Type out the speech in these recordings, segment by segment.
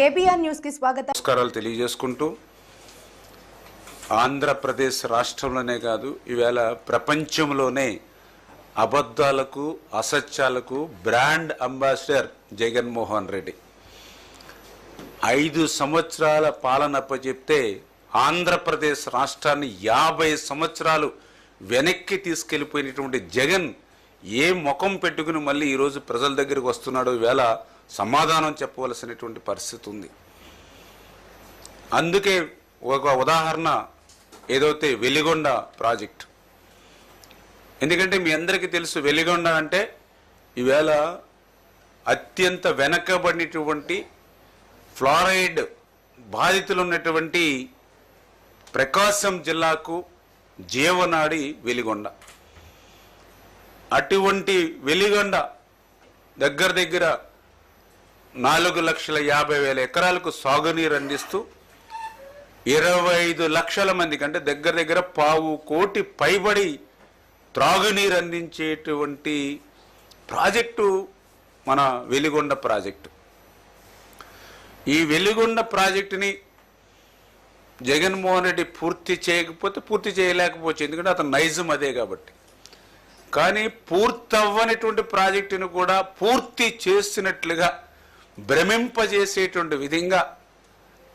KBR న్యూస్కి స్వాగతం. నమస్కారాలు తెలియజేసుకుంటూ ఆంధ్రప్రదేశ్ రాష్ట్రంలోనే కాదు ఈవేళ ప్రపంచంలోనే అబద్ధాలకు అసత్యాలకు బ్రాండ్ అంబాసిడర్ జగన్మోహన్ రెడ్డి. ఐదు సంవత్సరాల పాలన చెప్తే ఆంధ్రప్రదేశ్ రాష్ట్రాన్ని యాభై సంవత్సరాలు వెనక్కి తీసుకెళ్ళిపోయినటువంటి జగన్ ఏ ముఖం పెట్టుకుని మళ్ళీ ఈరోజు ప్రజల దగ్గరికి వస్తున్నాడో ఈవేళ సమాధానం చెప్పవలసినటువంటి పరిస్థితి ఉంది. అందుకే ఒక ఉదాహరణ ఏదైతే వెలిగొండ ప్రాజెక్ట్. ఎందుకంటే మీ అందరికీ తెలుసు వెలిగొండ అంటే ఈవేళ అత్యంత వెనకబడినటువంటి ఫ్లోరైడ్ బాధితులు ఉన్నటువంటి ప్రకాశం జిల్లాకు జీవనాడి వెలిగొండ. అటువంటి వెలిగొండ దగ్గర దగ్గర నాలుగు లక్షల యాభై వేల ఎకరాలకు సాగునీరు అందిస్తూ ఇరవై ఐదు లక్షల మందికి అంటే దగ్గర దగ్గర పావు కోటి పైబడి త్రాగునీరు అందించేటువంటి ప్రాజెక్టు మన వెలిగొండ ప్రాజెక్టు. ఈ వెలిగొండ ప్రాజెక్టుని జగన్మోహన్ రెడ్డి పూర్తి చేయకపోతే పూర్తి చేయలేకపోవచ్చు. ఎందుకంటే అతను నైజం అదే కాబట్టి. కానీ పూర్తవ్వనటువంటి ప్రాజెక్టును కూడా పూర్తి చేసినట్లుగా భ్రమింపజేసేటువంటి విధంగా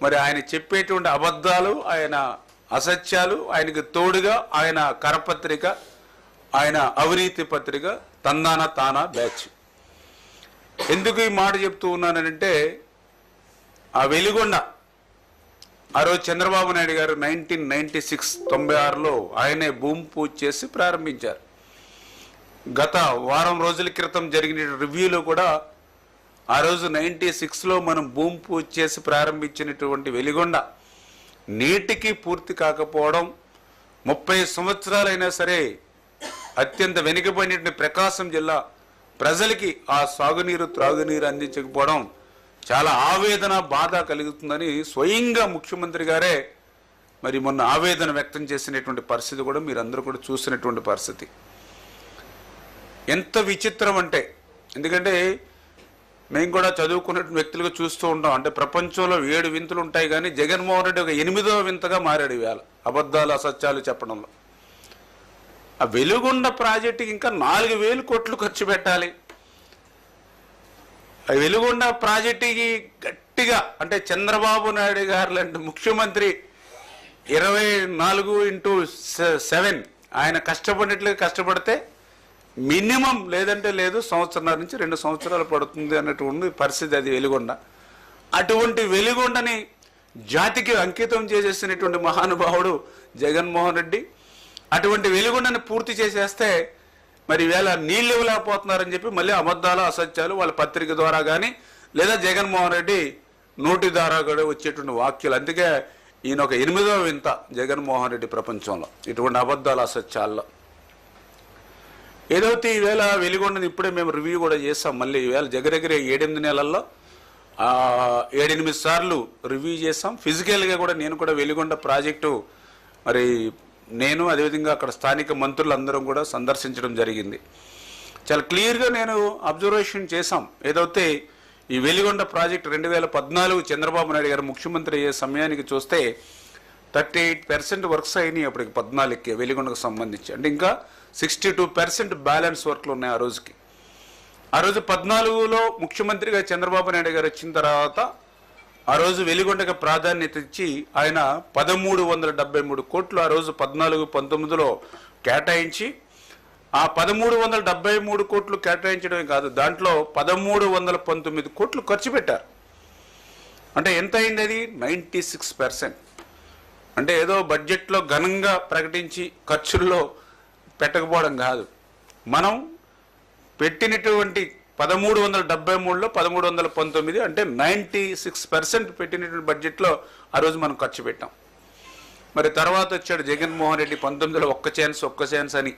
మరి ఆయన చెప్పేటువంటి అబద్ధాలు ఆయన అసత్యాలు ఆయనకు తోడుగా ఆయన కరపత్రిక ఆయన అవినీతి పత్రిక తందాన తానా బ్యాచ్. ఎందుకు ఈ మాట చెప్తూ ఉన్నానంటే ఆ వెలిగొండ ఆ రోజు చంద్రబాబు నాయుడు గారు నైన్టీన్ నైన్టీ సిక్స్ తొంభై ఆరులో ఆయనే భూమి పూజ చేసి ప్రారంభించారు. గత వారం రోజుల క్రితం జరిగిన రివ్యూలో కూడా ఆ రోజు నైంటీ సిక్స్లో మనం భూమి పూజ చేసి ప్రారంభించినటువంటి వెలిగొండ నీటికి పూర్తి కాకపోవడం ముప్పై సంవత్సరాలైనా సరే అత్యంత వెనుకబడినటువంటి ప్రకాశం జిల్లా ప్రజలకి ఆ సాగునీరు త్రాగునీరు అందించకపోవడం చాలా ఆవేదన బాధ కలుగుతుందని స్వయంగా ముఖ్యమంత్రి గారే మరి మొన్న ఆవేదన వ్యక్తం చేసినటువంటి పరిస్థితి కూడా మీరందరూ కూడా చూసినటువంటి పరిస్థితి. ఎంత విచిత్రం అంటే ఎందుకంటే మేము కూడా చదువుకున్న వ్యక్తులుగా చూస్తూ ఉంటాం. అంటే ప్రపంచంలో ఏడు వింతలు ఉంటాయి కానీ జగన్మోహన్ రెడ్డి ఒక ఎనిమిదవ వింతగా మారాడు ఇవాళ. అబద్ధాలు అసత్యాలు చెప్పడంలో. ఆ వెలుగొండ ప్రాజెక్టుకి ఇంకా నాలుగు వేలు కోట్లు ఖర్చు పెట్టాలి. ఆ వెలుగొండ ప్రాజెక్టుకి గట్టిగా అంటే చంద్రబాబు నాయుడు గారు లాంటి ముఖ్యమంత్రి ఇరవై నాలుగు ఇంటూ సెవెన్. ఆయన కష్టపడినట్లుగా కష్టపడితే మినిమం లేదంటే లేదు సంవత్సరాల నుంచి రెండు సంవత్సరాలు పడుతుంది అన్నటువంటి పరిస్థితి అది వెలుగొండ. అటువంటి వెలుగొండని జాతికి అంకితం చేసేసినటువంటి మహానుభావుడు జగన్మోహన్ రెడ్డి అటువంటి వెలుగొండని పూర్తి చేసేస్తే మరి వేళ నీళ్ళు ఇవ్వలేకపోతున్నారని చెప్పి మళ్ళీ అబద్ధాలు అసత్యాలు వాళ్ళ పత్రిక ద్వారా కానీ లేదా జగన్మోహన్ రెడ్డి నోటి ద్వారా కూడా వచ్చేటువంటి వాక్యాలు అందుకే ఈయన ఒక ఎనిమిదవ వింత జగన్మోహన్ రెడ్డి ప్రపంచంలో. ఇటువంటి అబద్ధాలు అసత్యాల్లో. ఏదైతే ఈవేళ వెలిగొండని ఇప్పుడే మేము రివ్యూ కూడా చేస్తాం. మళ్ళీ ఈవేళ దగ్గర ఏడెనిమిది నెలల్లో ఏడెనిమిది సార్లు రివ్యూ చేస్తాం. ఫిజికల్గా కూడా నేను కూడా వెలిగొండ ప్రాజెక్టు మరి నేను అదేవిధంగా అక్కడ స్థానిక మంత్రులందరం కూడా సందర్శించడం జరిగింది. చాలా క్లియర్గా నేను అబ్జర్వేషన్ చేశాం. ఏదైతే ఈ వెలిగొండ ప్రాజెక్ట్ రెండు వేల పద్నాలుగు చంద్రబాబు నాయుడు గారు ముఖ్యమంత్రి అయ్యే సమయానికి చూస్తే థర్టీ ఎయిట్ పర్సెంట్ వర్క్స్ అయినాయి అప్పటికి పద్నాలుగుకి వెలిగొండకు సంబంధించి. అంటే ఇంకా సిక్స్టీ టూ పర్సెంట్ బ్యాలెన్స్ వర్క్లు ఉన్నాయి ఆ రోజుకి. ఆ రోజు పద్నాలుగులో ముఖ్యమంత్రిగా చంద్రబాబు నాయుడు గారు వచ్చిన తర్వాత ఆ రోజు వెలిగొండకు ప్రాధాన్యత ఇచ్చి ఆయన పదమూడు వందల డెబ్బై మూడు కోట్లు ఆ రోజు పద్నాలుగు పంతొమ్మిదిలో కేటాయించి ఆ పదమూడు వందల డెబ్బై మూడు కోట్లు కేటాయించడమే కాదు దాంట్లో పదమూడు వందల పంతొమ్మిది కోట్లు ఖర్చు పెట్టారు. అంటే ఎంత అయింది అది? Ninety six percent. అంటే ఏదో బడ్జెట్లో ఘనంగా ప్రకటించి ఖర్చుల్లో పెట్టకపోవడం కాదు. మనం పెట్టినటువంటి పదమూడు వందల డెబ్బై మూడులో పదమూడు వందల పంతొమ్మిది అంటే నైంటీ సిక్స్ పర్సెంట్ పెట్టినటువంటి బడ్జెట్లో ఆ రోజు మనం ఖర్చు పెట్టాం. మరి తర్వాత వచ్చాడు జగన్మోహన్ రెడ్డి పంతొమ్మిదిలో ఒక్క ఛాన్స్ ఒక్క ఛాన్స్ అని.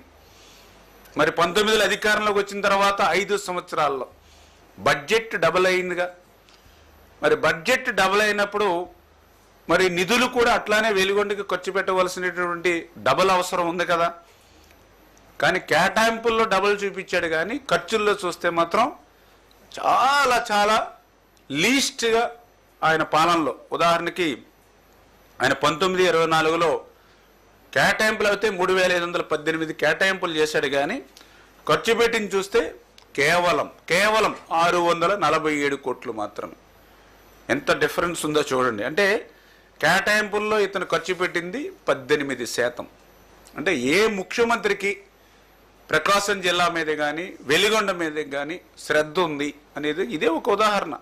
మరి పంతొమ్మిదిలో అధికారంలోకి వచ్చిన తర్వాత ఐదు సంవత్సరాల్లో బడ్జెట్ డబుల్ అయిందిగా. మరి బడ్జెట్ డబుల్ అయినప్పుడు మరి నిధులు కూడా అట్లానే వెలుగొండకి ఖర్చు పెట్టవలసినటువంటి డబుల్ అవసరం ఉంది కదా. కానీ కేటాయింపుల్లో డబుల్ చూపించాడు కానీ ఖర్చుల్లో చూస్తే మాత్రం చాలా చాలా లీస్ట్గా ఆయన పాలనలో. ఉదాహరణకి ఆయన పంతొమ్మిది ఇరవై నాలుగులో కేటాయింపులు అయితే మూడు వేల ఐదు వందల పద్దెనిమిది కేటాయింపులు చేశాడు కానీ ఖర్చు పెట్టింది చూస్తే కేవలం కేవలం ఆరు వందల నలభై ఏడు కోట్లు మాత్రమే ఎంత డిఫరెన్స్ ఉందో చూడండి. అంటే కేటాయింపుల్లో ఇతను ఖర్చు పెట్టింది పద్దెనిమిది శాతం. అంటే ఏ ముఖ్యమంత్రికి ప్రకాశం జిల్లా మీద కానీ వెలిగొండ మీద కానీ శ్రద్ధ ఉంది అనేది ఇదే ఒక ఉదాహరణ.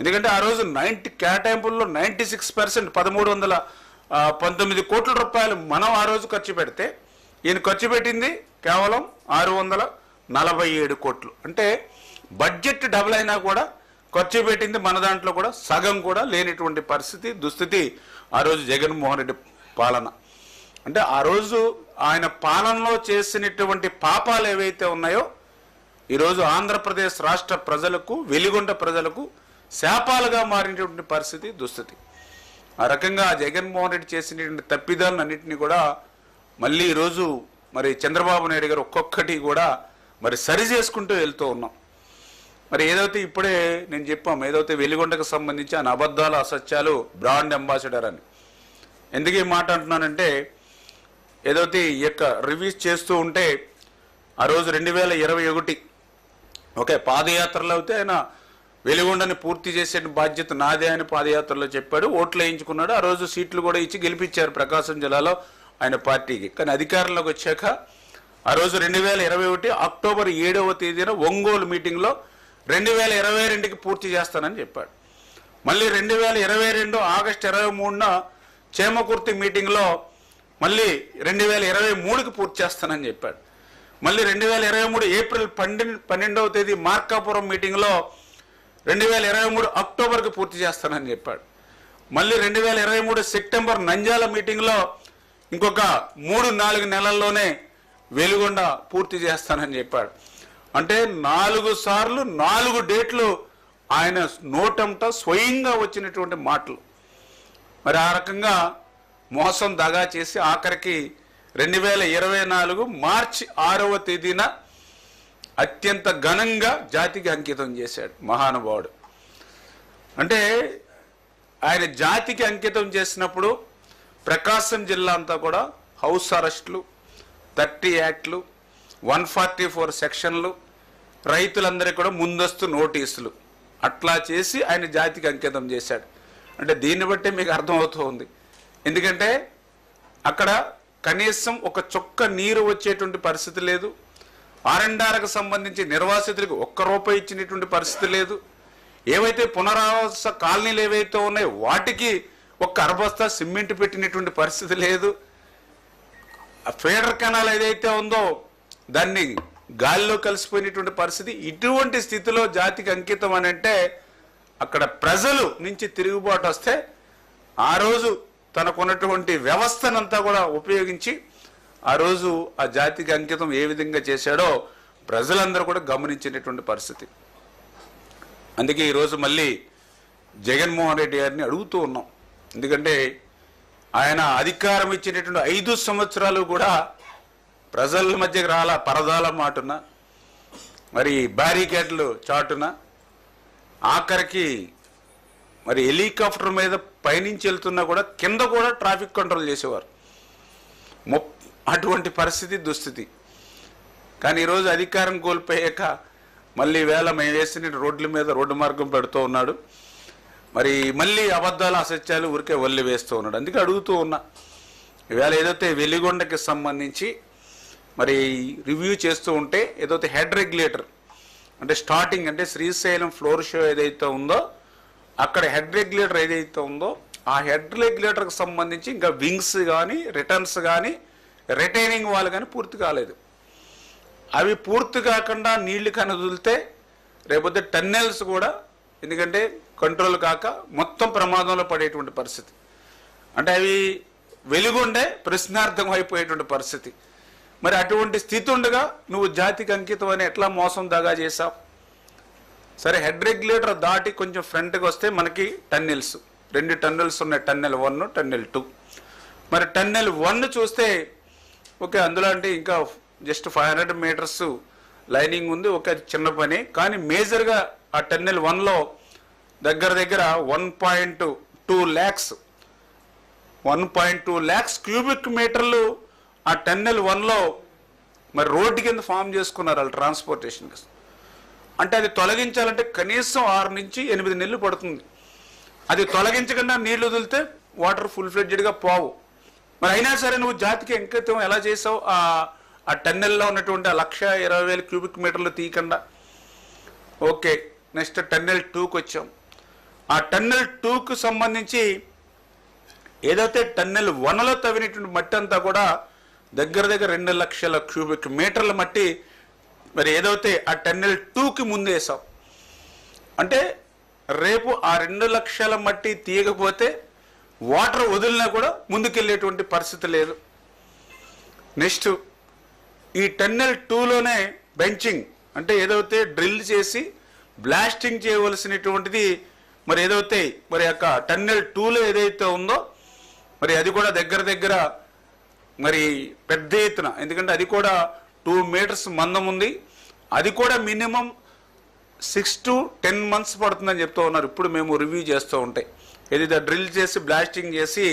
ఎందుకంటే ఆ రోజు నైంటీ కేటాయింపుల్లో నైంటీ సిక్స్ పర్సెంట్ పదమూడు వందల పంతొమ్మిది కోట్ల రూపాయలు మనం ఆ రోజు ఖర్చు పెడితే ఈయన ఖర్చు పెట్టింది కేవలం ఆరు వందల నలభై ఏడు కోట్లు. అంటే బడ్జెట్ డబుల్ అయినా కూడా ఖర్చు పెట్టింది మన దాంట్లో కూడా సగం కూడా లేనిటువంటి పరిస్థితి దుస్థితి ఆ రోజు జగన్మోహన్ రెడ్డి పాలన. అంటే ఆ రోజు ఆయన పాలనలో చేసినటువంటి పాపాలు ఏవైతే ఉన్నాయో ఈరోజు ఆంధ్రప్రదేశ్ రాష్ట్ర ప్రజలకు వెలిగొండ ప్రజలకు శాపాలుగా మారినటువంటి పరిస్థితి దుస్థితి. ఆ రకంగా జగన్మోహన్ రెడ్డి చేసినటువంటి తప్పిదాలను అన్నింటినీ కూడా మళ్ళీ ఈరోజు మరి చంద్రబాబు నాయుడు గారు ఒక్కొక్కటి కూడా మరి సరి చేసుకుంటూ వెళ్తూ ఉన్నాం. మరి ఏదైతే ఇప్పుడే నేను చెప్పాం ఏదైతే వెలిగొండకు సంబంధించి ఆయన అబద్ధాలు అసత్యాలు బ్రాండ్ అంబాసిడర్ అని. ఎందుకు ఈ మాట అంటున్నానంటే ఏదైతే ఈ యొక్క రివ్యూస్ చేస్తూ ఉంటే ఆ రోజు రెండు వేల ఇరవై ఒకటి ఓకే పాదయాత్రలో అయితే ఆయన వెలుగొండని పూర్తి చేసే బాధ్యత నాదే అని పాదయాత్రలో చెప్పాడు. ఓట్లు వేయించుకున్నాడు. ఆ రోజు సీట్లు కూడా ఇచ్చి గెలిపించారు ప్రకాశం జిల్లాలో ఆయన పార్టీకి. కానీ అధికారంలోకి వచ్చాక ఆ రోజు రెండు వేల ఇరవై ఒకటి అక్టోబర్ ఏడవ తేదీన ఒంగోలు మీటింగ్లో రెండు వేల ఇరవై రెండుకి పూర్తి చేస్తానని చెప్పాడు. మళ్ళీ రెండు వేల ఇరవై రెండు ఆగస్టు ఇరవై మూడున చేమకుర్తి మీటింగ్లో మళ్ళీ రెండు వేల ఇరవై మూడుకి పూర్తి చేస్తానని చెప్పాడు. మళ్ళీ రెండు వేల ఇరవై మూడు ఏప్రిల్ పన్నెండు పన్నెండవ తేదీ మార్కాపురం మీటింగ్లో రెండు వేల ఇరవై మూడు అక్టోబర్కి పూర్తి చేస్తానని చెప్పాడు. మళ్ళీ రెండు వేల ఇరవై మూడు సెప్టెంబర్ నంజాల మీటింగ్లో ఇంకొక మూడు నాలుగు నెలల్లోనే వెలుగొండ పూర్తి చేస్తానని చెప్పాడు. అంటే నాలుగు సార్లు నాలుగు డేట్లు ఆయన నోటంట స్వయంగా వచ్చినటువంటి మాటలు. మరి ఆ రకంగా మోసం దగా చేసి ఆఖరికి రెండు వేల ఇరవై నాలుగు మార్చి ఆరవ తేదీన అత్యంత ఘనంగా జాతికి అంకితం చేశాడు మహానుభావుడు. అంటే ఆయన జాతికి అంకితం చేసినప్పుడు ప్రకాశం జిల్లా అంతా కూడా హౌస్ అరెస్టులు థర్టీ యాక్ట్లు వన్ ఫార్టీ ఫోర్ సెక్షన్లు రైతులందరికీ కూడా ముందస్తు నోటీసులు. అట్లా చేసి ఆయన జాతికి అంకితం చేశాడు. అంటే దీన్ని బట్టి మీకు అర్థమవుతూ ఉంది. ఎందుకంటే అక్కడ కనీసం ఒక చొక్క నీరు వచ్చేటువంటి పరిస్థితి లేదు. ఆర్ఎండార్కు సంబంధించి నిర్వాసితులకు ఒక్క రూపాయి ఇచ్చినటువంటి పరిస్థితి లేదు. ఏవైతే పునరావాస కాలనీలు ఏవైతే ఉన్నాయో వాటికి ఒక్క అరబస్తా సిమెంట్ పెట్టినటువంటి పరిస్థితి లేదు. ఆ ఫీడర్ కెనాల్ ఏదైతే ఉందో దాన్ని గాలిలో కలిసిపోయినటువంటి పరిస్థితి. ఇటువంటి స్థితిలో జాతికి అంకితం అని అంటే అక్కడ ప్రజలు నుంచి తిరుగుబాటు వస్తే ఆ రోజు తనకున్నటువంటి వ్యవస్థనంతా కూడా ఉపయోగించి ఆ రోజు ఆ జాతికి అంకితం ఏ విధంగా చేశాడో ప్రజలందరూ కూడా గమనించినటువంటి పరిస్థితి. అందుకే ఈరోజు మళ్ళీ జగన్మోహన్ రెడ్డి గారిని అడుగుతూ ఉన్నాం. ఎందుకంటే ఆయన అధికారం ఇచ్చినటువంటి ఐదు సంవత్సరాలు కూడా ప్రజల మధ్యకి రాలా పరదాల మాటున మరి బ్యారికేడ్లు చాటున ఆఖరికి మరి హెలికాప్టర్ మీద పైనుంచి వెళ్తున్నా కూడా కింద కూడా ట్రాఫిక్ కంట్రోల్ చేసేవారు. మొప్ అటువంటి పరిస్థితి దుస్థితి. కానీ ఈరోజు అధికారం కోల్పోయాక మళ్ళీ వేళ మేము వేసిన రోడ్ల మీద రోడ్డు మార్గం పెడుతూ ఉన్నాడు. మరి మళ్ళీ అబద్ధాలు అసత్యాలు ఊరికే వల్లి వేస్తూ ఉన్నాడు. అందుకే అడుగుతూ ఉన్నా. ఈవేళ ఏదైతే వెలిగొండకి సంబంధించి మరి రివ్యూ చేస్తూ ఉంటే ఏదైతే హెడ్ రెగ్యులేటర్ అంటే స్టార్టింగ్ అంటే శ్రీశైలం ఫ్లోర్ షో ఏదైతే ఉందో అక్కడ హెడ్ రెగ్యులేటర్ ఏదైతే ఉందో ఆ హెడ్ రెగ్యులేటర్కి సంబంధించి ఇంకా వింగ్స్ కానీ రిటర్న్స్ కానీ రిటైనింగ్ వాళ్ళు కానీ పూర్తి కాలేదు. అవి పూర్తి కాకుండా నీళ్ళు కానీ వదిలితే రేపొద్దు టన్నెల్స్ కూడా ఎందుకంటే కంట్రోల్ కాక మొత్తం ప్రమాదంలో పడేటువంటి పరిస్థితి. అంటే అవి వెలుగుండే ప్రశ్నార్థం అయిపోయేటువంటి పరిస్థితి. మరి అటువంటి స్థితి ఉండగా నువ్వు జాతికి అంకితం అని ఎట్లా మోసం దగా చేశావు? సరే హెడ్ రెగ్యులేటర్ దాటి కొంచెం ఫ్రంట్కి వస్తే మనకి టన్నెల్స్. రెండు టన్నెల్స్ ఉన్నాయి టన్నెల్ వన్ టన్నెల్ టూ. మరి టన్నెల్ వన్ చూస్తే ఓకే అందులో అంటే ఇంకా just five hundred metres lining ఉంది ఒక చిన్న పని. కానీ మేజర్గా ఆ టన్నెల్ వన్లో దగ్గర దగ్గర one point two lakhs one point two lakhs cubic మీటర్లు ఆ టన్నెల్ వన్లో మరి రోడ్డు కింద ఫామ్ చేసుకున్నారు వాళ్ళు ట్రాన్స్పోర్టేషన్ అంటే అది తొలగించాలంటే కనీసం ఆరు నుంచి ఎనిమిది నెలలు పడుతుంది. అది తొలగించకుండా నీళ్ళు వదిలితే వాటర్ ఫుల్ ఫ్లెడ్జెడ్గా పోవు. మరి అయినా సరే నువ్వు జాతికి అంకితం ఎలా చేసావు? ఆ ఆ టన్నెల్లో ఉన్నటువంటి ఆ లక్ష ఇరవై వేల క్యూబిక్ మీటర్లు తీయకుండా. ఓకే నెక్స్ట్ టన్నెల్ టూకి వచ్చాం. ఆ టన్నెల్ టూకు సంబంధించి ఏదైతే టన్నెల్ వన్లో తవ్వినటువంటి మట్టి అంతా కూడా దగ్గర దగ్గర రెండు లక్షల క్యూబిక్ మీటర్ల మట్టి మరి ఏదైతే ఆ టెన్నెల్ టూకి ముందేసాం అంటే రేపు ఆ రెండు లక్షల మట్టి తీయకపోతే వాటర్ వదిలినా కూడా ముందుకెళ్ళేటువంటి పరిస్థితి లేదు. నెక్స్ట్ ఈ టన్నెల్ టూలోనే బెంచింగ్ అంటే ఏదైతే డ్రిల్ చేసి బ్లాస్టింగ్ చేయవలసినటువంటిది మరి ఏదైతే మరి యొక్క టన్నెల్ టూలో ఏదైతే ఉందో మరి అది కూడా దగ్గర దగ్గర మరి పెద్ద ఎత్తున ఎందుకంటే అది కూడా టూ మీటర్స్ మందం ఉంది. అది కూడా minimum six to ten months పడుతుందని చెప్తూ ఉన్నారు. ఇప్పుడు మేము రివ్యూ చేస్తూ ఉంటాయి ఏదైతే డ్రిల్ చేసి బ్లాస్టింగ్ చేసి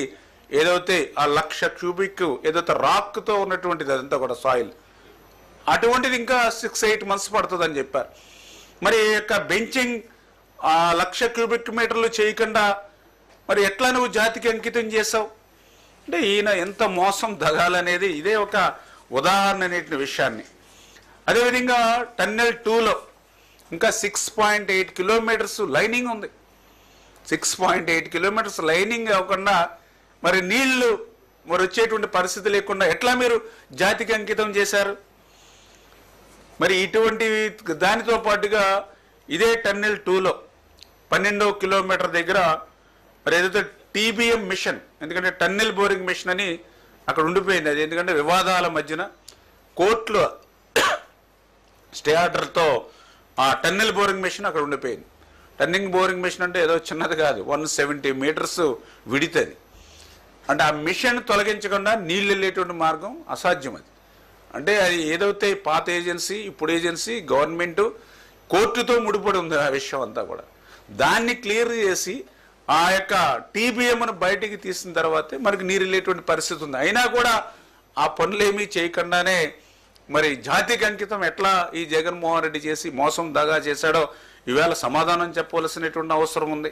ఏదైతే ఆ లక్ష క్యూబిక్ ఏదైతే రాక్తో ఉన్నటువంటిది అదంతా కూడా సాయిల్. అటువంటిది ఇంకా సిక్స్ ఎయిట్ మంత్స్ పడుతుందని చెప్పారు. మరి ఈ యొక్క బెంచింగ్ ఆ లక్ష క్యూబిక్ మీటర్లు చేయకుండా మరి ఎట్లా నువ్వు జాతికి అంకితం చేసావు అంటే ఈయన ఎంత మోసం దగాలనేది ఇదే ఒక ఉదాహరణ అనేటి విషయాన్ని. అదేవిధంగా టన్నెల్ టూలో ఇంకా six point eight kilometres lining ఉంది. Six point eight kilometres lining అవ్వకుండా మరి నీళ్ళు మరి వచ్చేటువంటి పరిస్థితి లేకుండా ఎట్లా మీరు జాతికి అంకితం చేశారు? మరి ఇటువంటి దానితో పాటుగా ఇదే టన్నెల్ టూలో పన్నెండవ కిలోమీటర్ దగ్గర మరి ఏదైతే టీబీఎం మిషన్ ఎందుకంటే టన్నెల్ బోరింగ్ మిషన్ అని అక్కడ ఉండిపోయింది అది. ఎందుకంటే వివాదాల మధ్యన కోర్టులో స్టే ఆర్డర్తో ఆ టన్నెల్ బోరింగ్ మిషన్ అక్కడ ఉండిపోయింది. టన్నింగ్ బోరింగ్ మిషన్ అంటే ఏదో చిన్నది కాదు. వన్ సెవెంటీ మీటర్స్ విడితది. అంటే ఆ మిషన్ తొలగించకుండా నీళ్ళు వెళ్ళేటువంటి మార్గం అసాధ్యం అది. అంటే అది ఏదైతే పాత ఏజెన్సీ ఇప్పుడు ఏజెన్సీ గవర్నమెంట్ కోర్టుతో ముడిపడి ఉంది ఆ విషయం అంతా కూడా. దాన్ని క్లియర్ చేసి ఆ యొక్క టీబీఎంను బయటికి తీసిన తర్వాతే మనకి నీరు పరిస్థితి ఉంది. అయినా కూడా ఆ పనులు ఏమీ చేయకుండానే మరి జాతికి అంకితం ఎట్లా ఈ జగన్మోహన్ రెడ్డి చేసి మోసం దగా చేశాడో ఈవేళ సమాధానం చెప్పవలసినటువంటి అవసరం ఉంది.